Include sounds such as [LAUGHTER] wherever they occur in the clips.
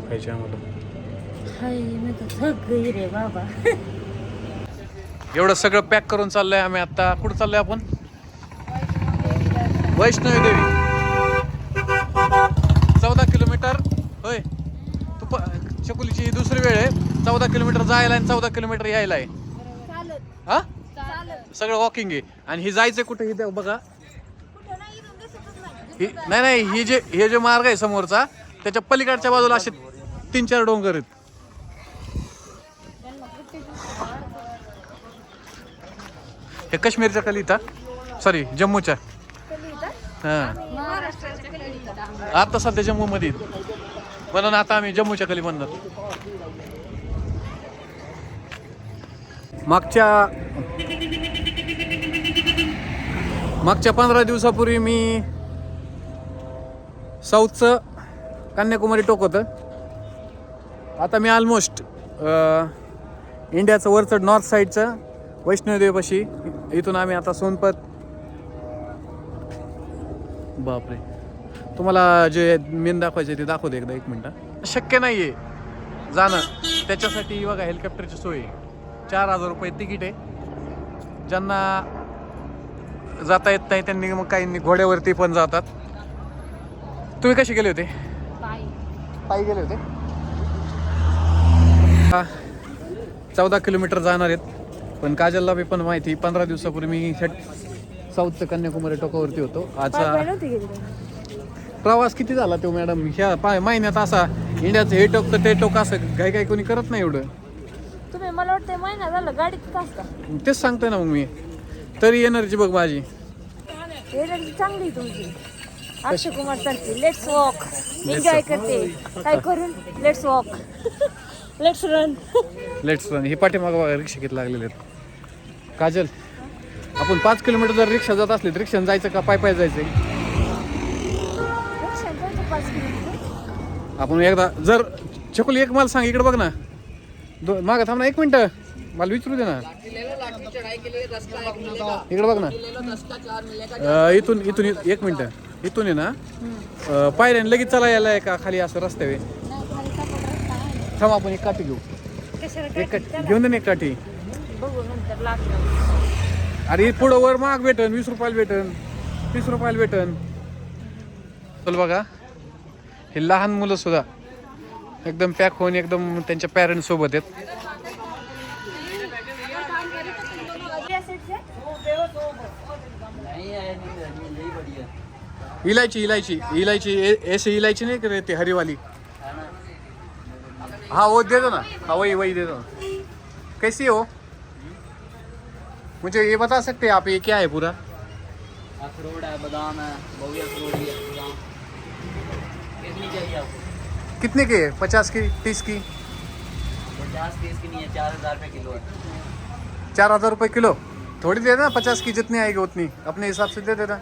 खायचे आम्हाला. हाय मी तर थक गई रे बाबा. एवढं सगळं पॅक करून चाललंय आम्ही आता. कुठं चाललोय आपण? वैष्णवी देवी. चौदा किलोमीटर. होय. तू ही दुसरी वेळ आहे. चौदा किलोमीटर जायला आणि चौदा किलोमीटर यायला आहे हा? सगळं वॉकिंग आहे. आणि ही जायचं कुठे? ही बघा. ही नाही नाही ही जे हे जे मार्ग आहे समोरचा त्याच्या पलीकडच्या बाजूला असे तीन चार डोंगर आहेत. हे काश्मीरच्या कलिता सॉरी जम्मूच्या. हा. आता सध्या जम्मू मध्ये म्हणून आता आम्ही जम्मूच्या कली म्हणणार. मागच्या मागच्या पंधरा दिवसापूर्वी मी साऊथचं कन्याकुमारी टोक होतं. आता मी ऑलमोस्ट इंडियाचं वरचं नॉर्थ साईडचं वैष्णोदेवीपाशी इथून आम्ही आता सोनपत. बापरे. तुम्हाला जे मेन दाखवायचे ते दाखवते एकदा एक मिनटं. शक्य नाही आहे जाणं. त्याच्यासाठी बघा हेलिकॉप्टरची सोय आहे. चार हजार रुपये तिकीट आहे. ज्यांना जाता येत नाही त्यांनी मग काही घोड्यावरती पण जातात. तुम्ही कसे गेले होते? पायी गेले होते? चौदा किलोमीटर जाणार आहेत. पण काजलला बी पण माहिती पंधरा दिवसापूर्वी मी साऊथचं कन्याकुमारी टोकावरती होतो. आजचा प्रवास किती झाला तो मॅडम? ह्या पाय महिन्यात असा इंडियाचं हे टोक तर ते टोक असं काही काही कोणी करत नाही एवढं. तुम्ही मला वाटतं महिना झालं गाडीत असता? तेच सांगतोय ना मग मी. तरी एनर्जी बघ माझी. एनर्जी चांगली तुमची. अक्षय कुमार सारखी लेट्स वॉक एन्जॉय करते. काय करून? Let's walk [LAUGHS] let's run let's run हे पाठीमागं बघा रिक्षा किती लागलेले आहेत. काजल आपण पाच किलोमीटर जर रिक्षा जात असली तर रिक्षाने जायचं का? पाय पाय जायचं आपण एकदा जर चकुल एक मला सांग इकडे बघ ना. दो मागं थांब ना एक मिनटं. मला विचारू दे ना. इकडे बघ ना. इथून इथून एक मिनटं. इथून आहे ना. पायऱ्याने लगेच चला यायला आहे का? खाली असं रस्त्यावे थांब आपण एक काठी घेऊ. एक काठी? घेऊन दे ना एक काठी. बघू नंतर लागलं. अरे पुढं वर माग भेटन वीस रुपयाला भेटन तीस रुपयाला भेटन. चल बघा. हे लहान मुलं सुद्धा एकदम पॅक होऊन एकदम त्यांच्या पॅरेंट्स सोबत आहेत. इलायची इलायची. इलायची ए- ऐसी इलायची नहीं करे थे हरी वाली हाँ वो दे दो ना। हाँ वही वही दे दो। कैसी हो? मुझे ये बता सकते हैं आप ये क्या है पूरा? अखरोट है बादाम है अखरोट भी है कितनी चाहिए आपको? कितने के है? पचास की तीस की? पचास तीस की नहीं है चार हज़ार रुपये किलो है। चार हज़ार रुपये किलो? थोड़ी दे देना पचास की जितनी आएगी उतनी। अपने हिसाब से दे देना।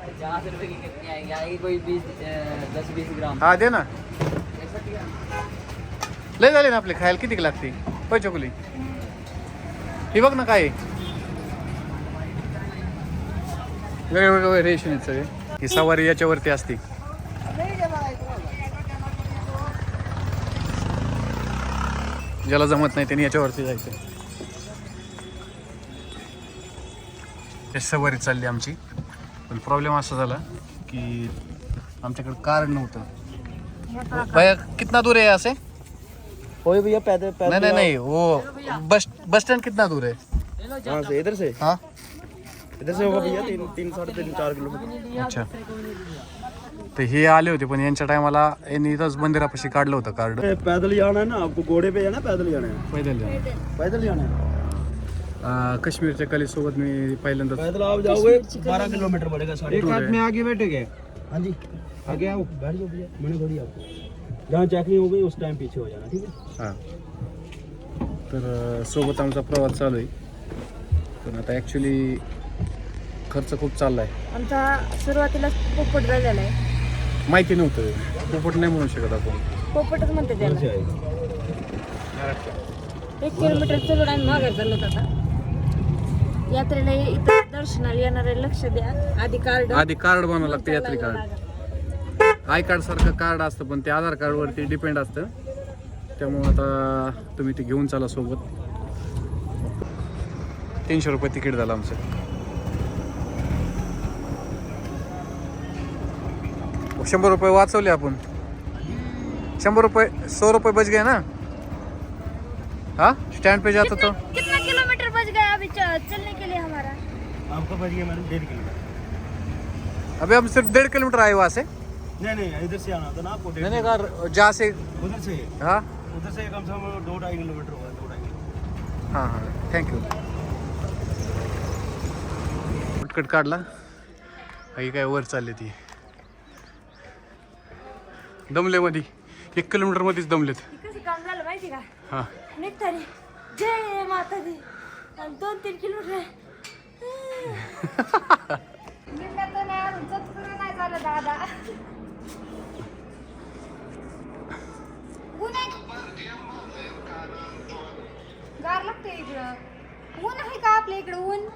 पचास रुपये की कितनी आएगी? आएगी कोई बीस दस बीस ग्राम। हाँ दे ना। लय झाले ना आपले खायला किती लागते? पै चोकली हे बघ ना काय वेगवेगळे रेशन आहेत सगळे. ही सवारी याच्यावरती असते. ज्याला जमत नाही त्यांनी याच्यावरती जायचं. हे सवारी चालली आमची. पण प्रॉब्लेम असा झाला की आमच्याकडे कार नव्हतं. भैया कितना दूर आहे असे? कोई भैया पैदल पैदल नहीं नहीं नहीं वो बस बस स्टैंड कितना दूर है? कहाँ से इधर से? हाँ। इधर से होगा भैया तीन तीन साढ़े तीन चार किलोमीटर। अच्छा। तर हे आले होते पण यांच्या टायमाला यांनी इथंच मंदिरापाशी काढलं होतं कार्ड ए, पैदल ही आना है ना आपको घोड़े पे जाना है, पैदल ही आना है? पैदल पैदल। ही आना है। काश्मीरच्या कलेसोबत मी पहिल्यांदा पैदल आप जाओगे बारह किलोमीटर पड़ेगा साढ़े एक आदमी आगे बैठेगे हाँ जी। आगे आओ। बैठ जाओ भैया मैंने घड़ी आपको जहाँ चेकिंग हो गई उस टाइम पीछे हो जाना ठीक है? हां. तर सोबत आमचा प्रवास चालू आहे. पण आता ॲक्च्युली खर्च खूप चालला आहे आमचा सुरुवातीला पोपट झालेला आहे. माहिती नव्हतं. पोपट नाही म्हणू शकत आपण. पोपटच म्हणते त्याला. एक किलोमीटर चलून आम्ही मागे चाललो आता. यात्रेला ये- इथं दर्शनाला येणारे लक्ष द्या. आधी कार्ड आधी कार्ड बनावं लागतं यात्री कार्ड आय कार्ड सारखं कार्ड असतं पण ते आधार कार्डवरती डिपेंड असतं. त्यामुळं आता तुम्ही ते घेऊन चाला सोबत. तीनशे रुपये तिकीट झालं आमचं. शंभर रुपये वाचवले आपण. शंभर रुपये सौ रुपये बच गए ना? हाँ? स्टैंड पे जाता तो. कितना किलोमीटर बच गया अभी चलने के लिए हमारा? आपका बच गया मैडम डेढ़ किलोमीटर। अभी हम सिर्फ़ डेढ़ किलोमीटर आए वहाँ से। नहीं नहीं इधर से आना था ना आपको मैंने कहा जहाँ से उधर से। हाँ? उधर से कम से कम दो ढाई किलोमीटर होगा दो ढाई किलोमीटर हां. हां थँक्यू शॉर्टकट काढला. ही काय वर चालली ती. दमले मध्ये एक किलोमीटर मध्येच दमलेत कसं काम झालं माहिती का? हां. निघतानी जय माता दी आणि दोन तीन किलोमीटर. [LAUGHS] निघायचं नाही अजून चतुर नाही झालं दादा. लागते इकडं. ऊन आहे का आपल्या इकडं ऊन?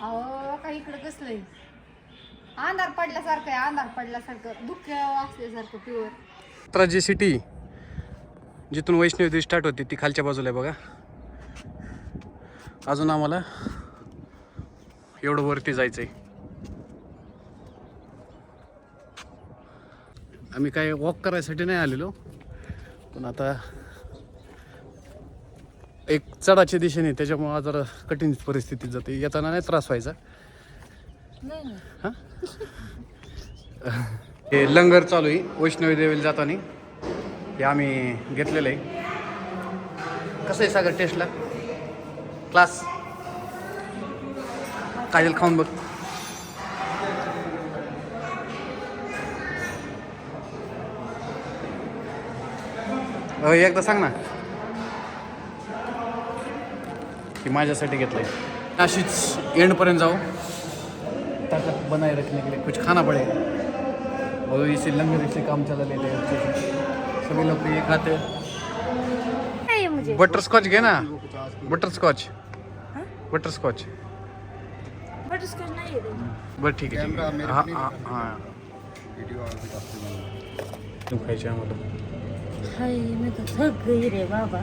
अहो काही इकडं कसलंय? अंधार पडल्यासारखं आहे अंधार पडल्यासारखं. दुःख असल्यासारखं प्युअर जी सिटी जिथून वैष्णवी स्टार्ट होती ती खालच्या बाजूला आहे बघा. अजून आम्हाला एवढं वरती जायचं आहे आम्ही काय वॉक करायसाठी नाही आलेलो. पण आता एक चढाच्या दिशेने त्याच्यामुळं जरा कठीण परिस्थितीत जाते. येताना नाही त्रास व्हायचा. हे? लंगर चालू आहे वैष्णवी देवीला जाताना. हे आम्ही घेतलेलं आहे. कसं आहे सागर टेस्टला क्लास काजल खाऊन बघ. एकदा सांग ना. की माझ्यासाठी घेतलंय. अशीच एंडपर्यंत जाऊ. ताकत बनाए रखने के लिए कुछ खाना पड़ेगा. और इसे लंगर इसे काम चला लेते हैं अच्छे से सभी लोग ये खाते हैं. बटर स्कॉच घे ना. Butter scotch butter scotch butterscotch नाही आहे बरं ठीक आहे ठीक आहे हाँ हाँ हाँ. तू खायचे आम्हाला हाय मी तर थक गई रे बाबा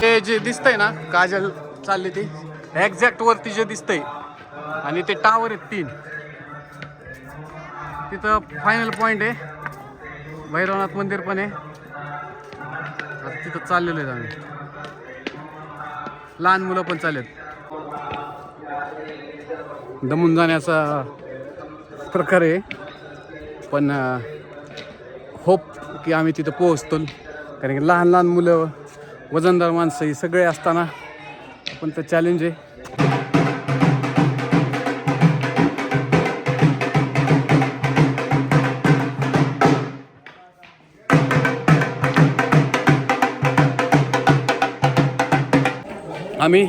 ते जे दिसतंय ना काजल चालली ती एक्झॅक्ट वरती जे दिसतंय आणि ते टावर आहेत तीन. तिथं फायनल पॉईंट आहे. भैरवनाथ मंदिर पण आहे. आता तिथं चाललेलो आहेत आम्ही. लहान मुलं पण चाललेत. दमून जाण्याचा प्रकार आहे. पण होप की आम्ही तिथं पोहोचतो कारण की लहान लहान मुलं वजनदार माणसं ही सगळे असताना पण ते चॅलेंज आहे. आम्ही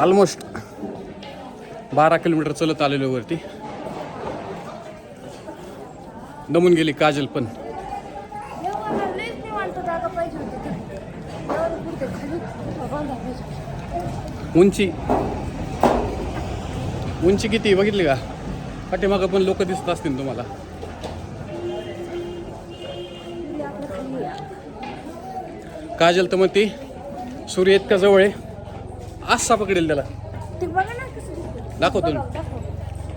ऑलमोस्ट बारा किलोमीटर चलत आलेलो वरती. दमून गेली काजल पण. उंची. उंची किती बघितली का? पाठीमागं पण लोक दिसत असतील तुम्हाला. काजल तर मग ती सूर्य इतका जवळ आहे. आस्सा पकडेल त्याला. दाखवतो.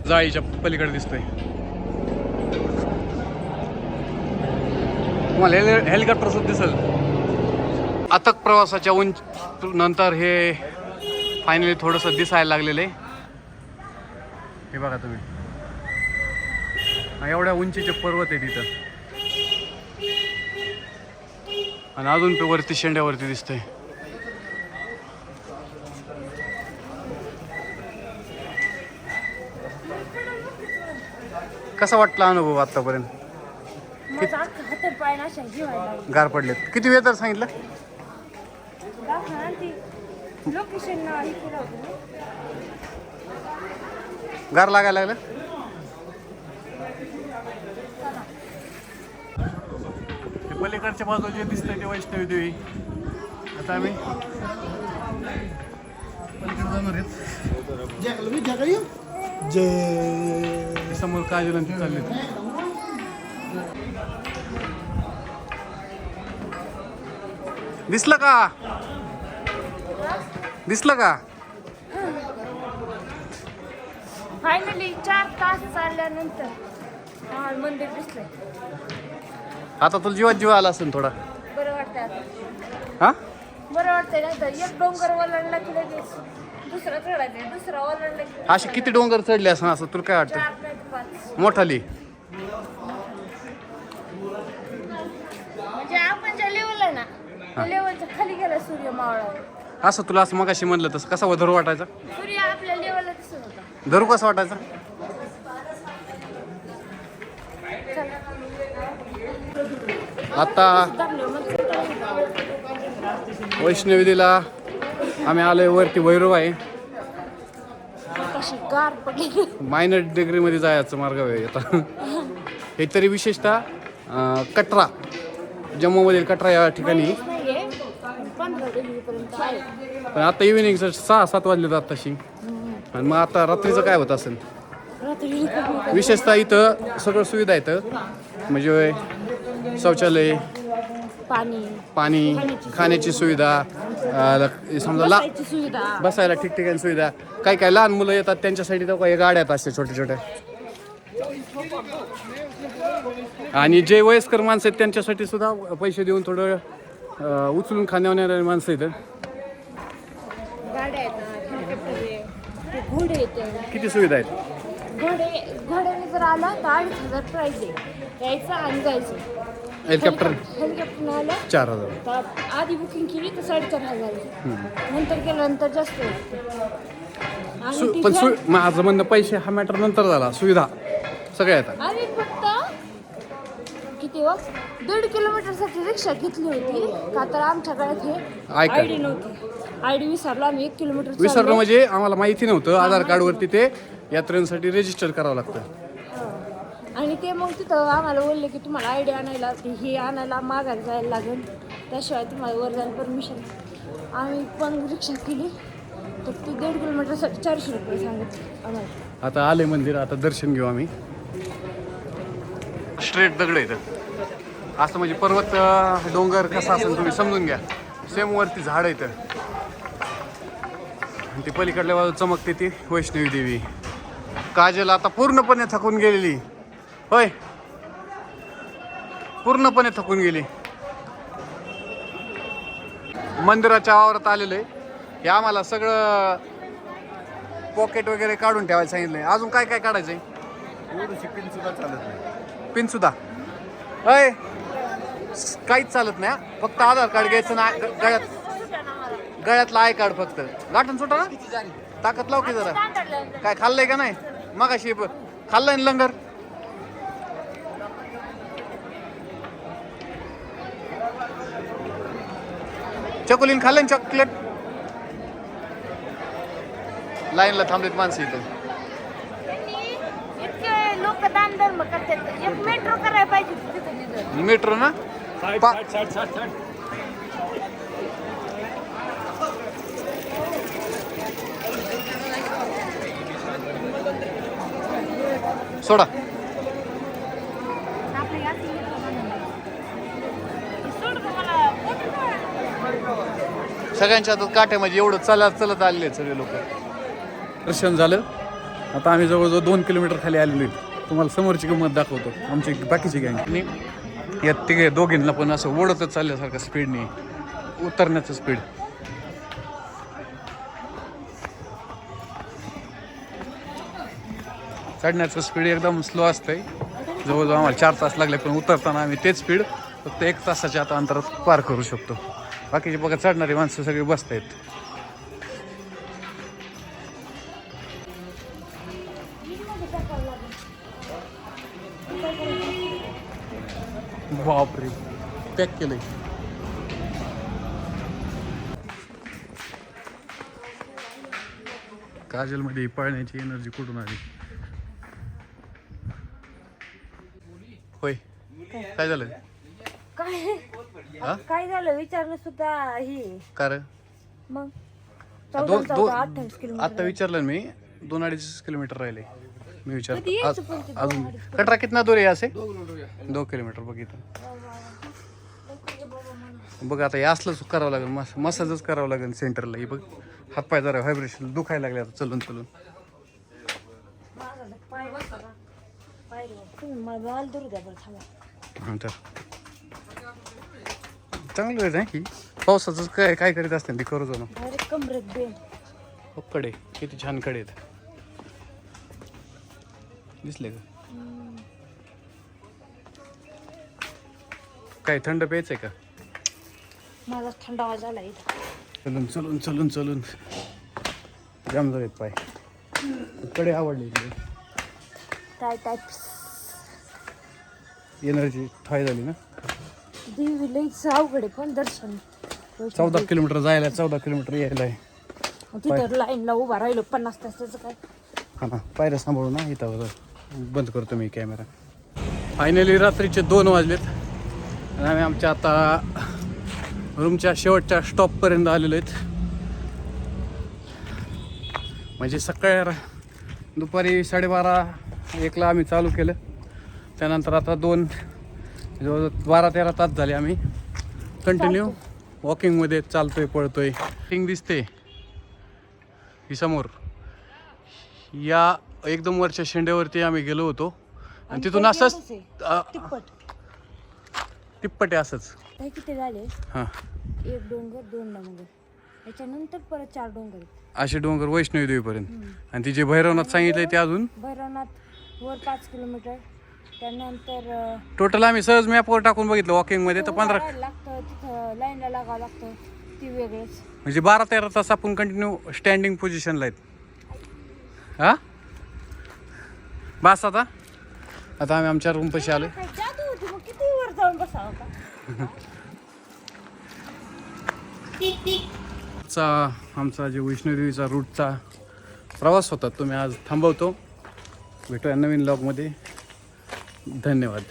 जाळीच्या पलीकडे दिसतोय. तुम्हाला हेल हेलिकॉप्टर सुद्धा दिसल. अथक प्रवासाच्या उंच नंतर हे फायनली थोडंसं दिसायला लागलेलं. आहे हे बघा तुम्ही. हा, एवढ्या उंचीचे पर्वत आहे तिथं. आणि अजून ते वरती शेंड्यावरती दिसतंय. कसा वाटला अनुभव आतापर्यंत? पाय ना. गार पडलेत. किती वेळ तर सांगितलं? दाखवा ना ती लोकेशन हे केलं होतं ना. गार लागायला लागलं? ते पलीकडच्या बाजूला जे दिसतंय ते वैष्णवी देवी. आता आम्ही पलीकडे जाणार आहेत. समोर काजल आणि ते चालले दिसलं का? दिसलं का? फायनली चार तास चालल्यानंतर. हा मंदिर दिसलंय. आता तुला जीवात जीव आला असेल थोडा. बरं आता. हा? बरं वाटतंय तर एक डोंगर ओलांडला की लगेच दुसरा चढायचा दुसरा ओलांडला की असे किती डोंगर चढले असं असं तुला काय वाटतं चार नाही तर पाच. मोठाली म्हणजे आपण ज्या लेवल आहे ना त्या लेवलच्या खाली गेला सूर्य असं तुला असं मगाशी म्हणलं तसं. कसा वधरू वाटायचा? सूर्य आपल्या लेवलला दिसत होता. धरू कसा वाटायचा? आता मग वैष्णवीला आम्ही आलोय वरती भैरव आहे. कशी गार पडली. मायनर डिग्रीमध्ये जायचं मार्ग आहे आता. हे तरी विशेषतः अं, कटरा. जम्मूमधील कटरा या ठिकाणी नाहीये पंधरा डिग्री पर्यंत आहे पण आता इव्हिनिंगचं सहा सात वाजले जात तशी. आणि मग आता रात्रीचं काय होत असेल? विशेषतः इथं सगळं सुविधा आहेत. म्हणजे शौचालय पाणी खाण्याची सुविधा समजा ला बसायला ठिकठिकाणी सुविधा. काही काही लहान मुलं येतात त्यांच्यासाठी तर काही गाड्यात असते छोट्या छोट्या. आणि जे वयस्कर माणसं आहेत त्यांच्यासाठी सुद्धा पैसे देऊन थोडं उचलून खाण्यावणारे माणसं आहेत. गाड्या आहेत हेलिकॉप्टर आहे ते घोडे येते किती सुविधा आहेत? घोडे घोड्याने जर आला तर अडीच हजार प्राईज आहे. यायचं आणि जायचं. हेलिकॉप्टर हेलिकॉप्टर आलं. चार हजार. तर आधी बुकिंग केली तर साडेचार हजार आहे. नंतर केल्यानंतर जास्त होतं. आणि सु तिथे पण सु माझं म्हणणं पैसे हा मॅटर नंतर झाला. सुविधा सगळ्या येतात. फक्त किती व दीड किलोमीटरसाठी रिक्षा घेतली होती. का तर आमच्या गळ्यात हे आय डी नव्हती. आय डी विसरलो आम्ही एक किलोमीटर विसरलं चाललो. म्हणजे आम्हाला माहिती नव्हतं. आधार कार्डवरती ते यात्रेसाठी रजिस्टर करावं लागतं. आणि ते मग तिथं आम्हाला बोलले की तुम्हाला आय डी आणायला हे आणायला मागायला जायला लागेल. त्याशिवाय तुम्हाला वर जायला परमिशन आम्ही पण रिक्षा केली. तर ती दीड किलोमीटरसाठी चारशे रुपये सांगितले आम्हाला. आता आले मंदिर. आता दर्शन घेऊ आम्ही. स्ट्रेट दगड इथं. असं म्हणजे पर्वत डोंगर कसा असेल तुम्ही समजून घ्या. सेम वरती झाड इथं आणि ती पलीकडल्या बाजू चमकते ती वैष्णवी देवी. काजल आता पूर्णपणे थकून गेलेली. होय. पूर्णपणे थकून गेली. मंदिराच्या आवारात आलेलं आहे. हे आम्हाला सगळं पॉकेट वगैरे काढून ठेवायला सांगितलंय. अजून काय काय काढायचंय पिन सुद्धा चालत नाही. पिन सुद्धा. अय काहीच चालत नाही हा. फक्त आधार कार्ड घ्यायचं ना गळ्यात गळ्यातलं आय कार्ड फक्त. गाठण सुटा ना. ताकद लाव की जरा. काय खाल्लंय का नाही? मगाशी ब- खाल्लंय ना लंगर? चकोलीन खाल्लं ना चॉकलेट लाईनला थांबलेत माणसं इथं. इतके लोक दान धर्म करतात एक मेट्रो करायला पाहिजे होती तिथं तिथं मेट्रो ना? पा- सोडा? सगळ्यांच्या हातात काटे म्हणजे एवढं चालत चालत आलेले आहेत सगळे लोक. दर्शन झालं. आता आम्ही जवळजवळ दोन किलोमीटर खाली आलेलो आहेत तुम्हाला समोरची गंमत दाखवतो. आमची बाकीची गँग या तिघे दोघींना पण असं ओढतच चालल्यासारखं स्पीडने उतरण्याचं स्पीड चढण्याचं स्पीड एकदम स्लो असतंय. जवळजवळ आम्हाला चार तास लागले पण उतरताना आम्ही तेच स्पीड फक्त एक तासाच्या आता अंतरात पार करू शकतो. बाकीचे बघा चढणारी माणसं सगळी बसत आहेत पॅक केलंय काजलमध्ये पळण्याची एनर्जी कुठून आली? होय. काय झालं? काय? हा? काय झालं? विचारणं सुद्धा हे. कारण? मग? दोन चौदा दोन चौदा अठ्ठावीस किलोमीटर. आता विचारलं ना मी दोन अडीच किलोमीटर राहिले. मी विचार कधी यायचं पण ते दोन अजून कटरा कितना दूर आहे असे दो किलोमीटर बघितलं बघ आता हे असलंच करावं लागेल. मस मसाजच करावं लागेल सेंटरला. हे बघ हातपाय जरा व्हायब्रेशन दुखायला लागले आता चलून चलून. हा, तर. चांगलं आहे ना की? पावसाचं काय काय करीत असते ते करू जाणं हो कडे किती छानकडे आहेत. दिसले का? काय थंड प्यायचंय का? माझा थंड आला इथं. चलून चलून चलून चलून. जाम झालेत पाय. कडे आवडले टाय टाय एनर्जी ठाय झाली ना? देवी लईच अवघड पण दर्शन. चौदा किलोमीटर जायला चौदा किलोमीटर यायला आहे. तिथं लाईनला उभा राहिलो पन्नास तासाचं काय? हा ना पायऱ्या सांभाळू ना इथं बंद करतो मी कॅमेरा फायनली रात्रीचे दोन वाजलेत. आणि आम्ही आमच्या आता रूमच्या शेवटच्या स्टॉपपर्यंत आलेलो आहेत. म्हणजे सकाळी दुपारी साडेबारा एकला आम्ही चालू केलं. त्यानंतर आता दोन जवळजवळ बारा तेरा तास झाले आम्ही. कंटिन्यू वॉकिंगमध्ये चालतोय पळतोय. थिंग दिसते. ही समोर. या एकदम वरच्या शेंड्यावरती आम्ही गेलो होतो. आणि तिथून असंच तिप्पट आहे असंच. काय किती झाले? हां. एक डोंगर दोन डोंगर. त्याच्यानंतर परत चार डोंगर आहेत. असे डोंगर वैष्णवी देवीपर्यंत. आणि ती जे भैरवनाथ सांगितलंय ते अजून? भैरवनाथ वर पाच किलोमीटर. त्यानंतर अं, टोटल आम्ही सहज मॅपवर टाकून बघितलं वॉकिंगमध्ये तर पंधरा वाढायला लागतं तिथं लाईनला लागावं लागतं ती वेगळंच. म्हणजे बारा तेरा तास आपण कंटिन्यू स्टँडिंग पोझिशनला आहेत. हा? बस आता. आता आम्ही आमच्या रूम पशी आलोय. काय जादू होती मग किती वर जाऊन बसावं का? [LAUGHS] चा आमचा जे वैष्णोदेवीचा रूटचा प्रवास होता तो मी आज थांबवतो. भेटूया नवीन लॉगमध्ये धन्यवाद.